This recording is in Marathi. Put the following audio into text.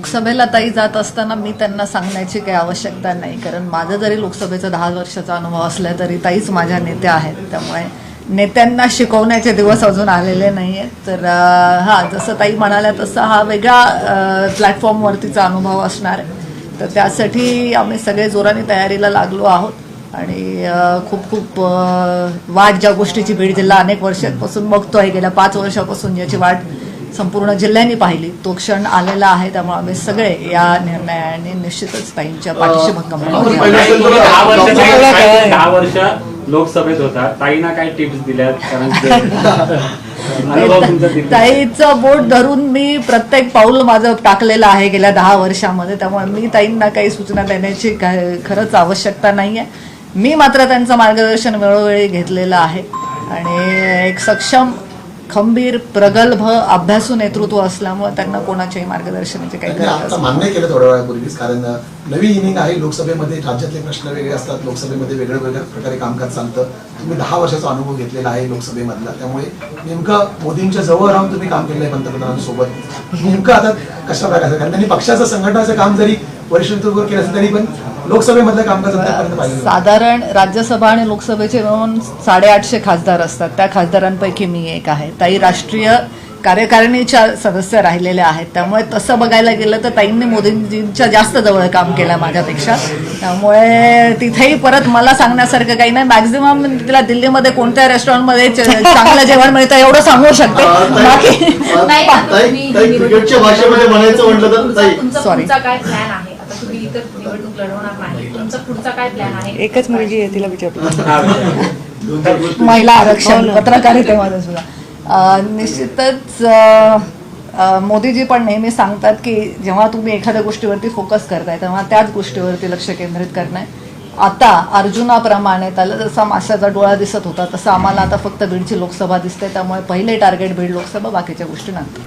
लोकसभेला ताई जात असताना मी त्यांना सांगण्याची काही आवश्यकता नाही. कारण माझा जरी लोकसभेचा दहा वर्षाचा अनुभव असला तरी ताईच माझ्या नेत्या आहेत. त्यामुळे नेत्यांना शिकवण्याचे दिवस अजून आलेले नाही आहेत तर हां हा जसं ताई म्हणाल्या तसं हा वेगळा प्लॅटफॉर्मवरतीचा अनुभव असणार आहे. तर त्यासाठी आम्ही सगळे जोराने तयारीला लागलो आहोत. आणि खूप खूप वाट ज्या गोष्टीची बीड जिल्हा अनेक वर्षांपासून आहे गेल्या पाच वर्षापासून याची वाट संपूर्ण जिल्ह्यांनी पाहिली. तो क्षण आलेला आहे त्यामुळे आम्ही सगळे या निर्णयाने निश्चितच ताईंच्या पाठीशी भक्कम वर्ष लोकसभेत होता. ताईना काय टिप्स दिल्यात? कारण ते- अनुभव तुमचा दिला ताईचं बोट धरून मी प्रत्येक पाऊल माझं टाकलेलं आहे गेल्या दहा वर्षामध्ये. त्यामुळे मी ताईंना काही सूचना देण्याची काय- खरंच आवश्यकता नाही आहे मी मात्र त्यांचं मार्गदर्शन वेळोवेळी घेतलेलं आहे. आणि एक सक्षम खंबीर प्रगल्भ अभ्यासू नेतृत्व असल्यामुळे त्यांना कोणाच्याही मार्गदर्शनाची काही गरज. मान्य केलं थोड्या वेळापूर्वीच कारण नवी इनिंग आहे लोकसभेमध्ये राज्यातले प्रश्न वेगळे असतात लोकसभेमध्ये वेगळ्या वेगळ्या प्रकारे कामकाज चालतं तुम्ही दहा वर्षाचा अनुभव घेतलेला आहे लोकसभेमधला त्यामुळे नेमकं मोदींच्या जवळ राहून तुम्ही काम केलंय पंतप्रधानांसोबत नेमकं आता कशा प्रकारे कारण त्यांनी पक्षाचं संघटनाचं काम जरी वरिष्ठ केलं असेल तरी पण लोकसभेमधलं कामकाज आतापर्यंत पाहिलं साधारण राज्यसभा आणि लोकसभेचे मिळून साडेआठशे खासदार असतात. त्या खासदारांपैकी मी एक आहे. ताई राष्ट्रीय कार्यकारिणीच्या सदस्य राहिलेल्या आहेत. त्यामुळे तसं बघायला गेलं तर ताईंनी मोदींजींच्या जास्त जवळ काम केलं माझ्यापेक्षा. त्यामुळे तिथेही परत मला सांगण्यासारखं काही नाही. मॅक्झिमम तिला दिल्लीमध्ये कोणत्या रेस्टॉरंटमध्ये च- चांगलं जेवण मिळतं एवढं सांगू शकते. बाकी नाही, आता ताई तुम्ही ताई, क्रिकेटच्या भाषेमध्ये म्हणायचं म्हटलं तर तुमचा- ताई. तुमचा Sorry. पुढचा काय प्लॅन आहे? तुम्ही इतर निवडणूक लढवणार नाही. तुमचा पुढचा काय प्लॅन आहे? एकच मुलगी आहे तिला विचारतो. हा महिला आरक्षण पत्रकारितेमध्ये सुद्धा. अं, निश्चितच अं, अं, मोदीजी पण नेहमी सांगतात की जेव्हा तुम्ही एखाद्या गोष्टीवरती फोकस करताय तेव्हा त्याच गोष्टीवरती लक्ष केंद्रित करणं. आता अर्जुनाप्रमाणे त्याला जसा माशाचा डोळा दिसत होता तसं आम्हाला आता फक्त बीडची लोकसभा दिसते त्यामुळे पहिले टार्गेट बीड लोकसभा बाकीच्या गोष्टी नंतर